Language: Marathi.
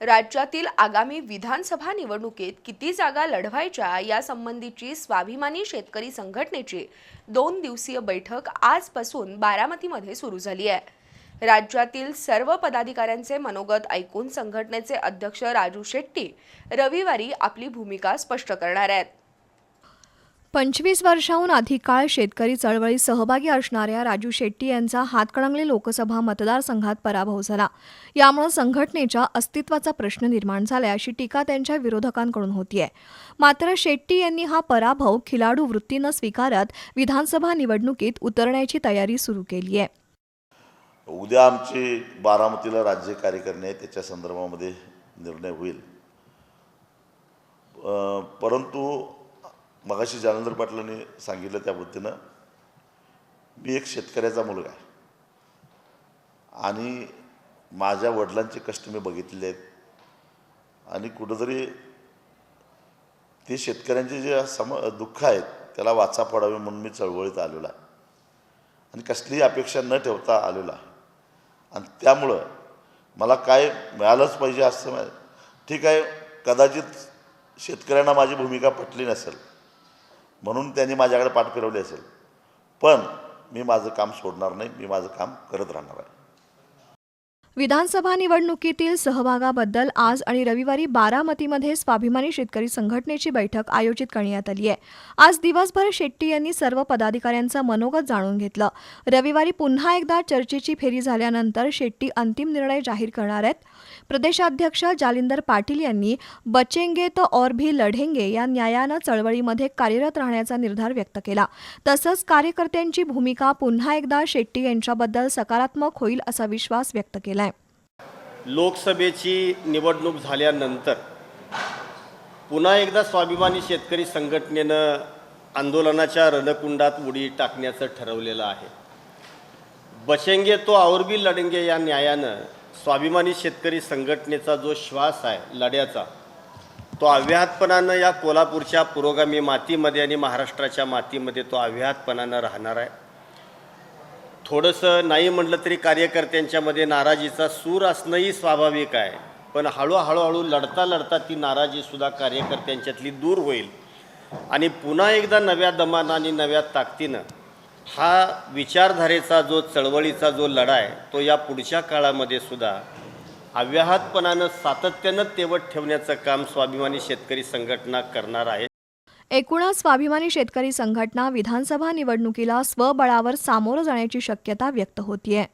राज्यातील आगामी विधानसभा निवडणुकीत किती जागा लढवायच्या यासंबंधीची स्वाभिमानी शेतकरी संघटनेची दोन दिवसीय बैठक आजपासून बारामतीमध्ये सुरू झाली आहे. राज्यातील सर्व पदाधिकाऱ्यांचे मनोगत ऐकून संघटनेचे अध्यक्ष राजू शेट्टी रविवारी आपली भूमिका स्पष्ट करणार आहेत. पंचवीस वर्षाहून अधिक काळ शेतकरी चळवळीत सहभागी असणाऱ्या राजू शेट्टी यांचा हातकणंगले लोकसभा मतदारसंघात पराभव झाला. यामुळे संघटनेच्या अस्तित्वाचा प्रश्न निर्माण झाला अशी टीका त्यांच्या विरोधकांकडून होतीये. मात्र शेट्टी यांनी हा पराभव खिलाडू वृत्तीनं स्वीकारत विधानसभा निवडणुकीत उतरण्याची तयारी सुरू केली आहे उद्या आमची बारामतीला राज्य कार्यकारिणी आहे त्याच्या संदर्भामध्ये निर्णय होईल. परंतु मगाशी जालंधर पाटलांनी सांगितलं त्या पद्धतीनं मी एक शेतकऱ्याचा मुलगा आहे. आणि माझ्या वडिलांचे कष्ट मी बघितले आहेत. आणि कुठंतरी ते शेतकऱ्यांचे जे सम दुःख आहेत त्याला वाचा पडावे म्हणून मी चळवळीत आलेलो आहे. आणि कसलीही अपेक्षा न ठेवता आलेलो आहे. आणि त्यामुळं मला काय मिळालंच पाहिजे असं ठीक आहे कदाचित शेतकऱ्यांना माझी भूमिका पटली नसेल. म्हणून त्यांनी माझ्याकडे पाठ फिरवली असेल. पण मी माझं काम सोडणार नाही मी माझं काम करत राहणार आहे. विधानसभा निवडणुकीतील सहभागाबद्दल आज आणि रविवारी बारामतीमध्ये स्वाभिमानी शेतकरी संघटनेची बैठक आयोजित करण्यात आली आहे. आज दिवसभर शेट्टी यांनी सर्व पदाधिकाऱ्यांचं मनोगत जाणून घेतलं. रविवारी पुन्हा एकदा चर्चेची फेरी झाल्यानंतर शेट्टी अंतिम निर्णय जाहीर करणार आहेत. प्रदेशाध्यक्ष जालिंदर पाटील यांनी बचेंगे तो और भी लढेंगे या न्यायानं चळवळीमध्ये कार्यरत राहण्याचा निर्धार व्यक्त केला. तसंच कार्यकर्त्यांची भूमिका पुन्हा एकदा शेट्टी यांच्याबद्दल सकारात्मक होईल असा विश्वास व्यक्त केला लोकसभेची निवडणूक झाल्यानंतर पुन्हा एकदा स्वाभिमानी शेतकरी संघटनेनं आंदोलनाच्या रणकुंडात उडी टाकण्याचं ठरवलेलं आहे. बचेंगे तो और भी या न्यायानं स्वाभिमानी शेतकरी संघटनेचा जो श्वास आहे लढ्याचा तो अव्याहतपणानं या कोल्हापूरच्या पुरोगामी मातीमध्ये आणि महाराष्ट्राच्या मातीमध्ये तो अव्याहतपणानं राहणार आहे. थोडंसं नाही म्हटलं तरी कार्यकर्त्यांच्यामध्ये नाराजीचा सूर असणंही स्वाभाविक आहे. पण हळूहळूहळू लढता लढता ती नाराजीसुद्धा कार्यकर्त्यांच्यातली दूर होईल. आणि पुन्हा एकदा नव्या दमानं आणि नव्या ताकदीनं हा विचारधारेचा जो चळवळीचा जो लढा आहे तो या पुढच्या काळामध्ये सुद्धा अव्याहतपणानं सातत्यानं तेवत ठेवण्याचं काम स्वाभिमानी शेतकरी संघटना करणार आहे. एकूणच स्वाभिमानी शेतकरी संघटना विधानसभा निवडणुकीला स्वबळावर सामोरं जाण्याची शक्यता व्यक्त होतीये.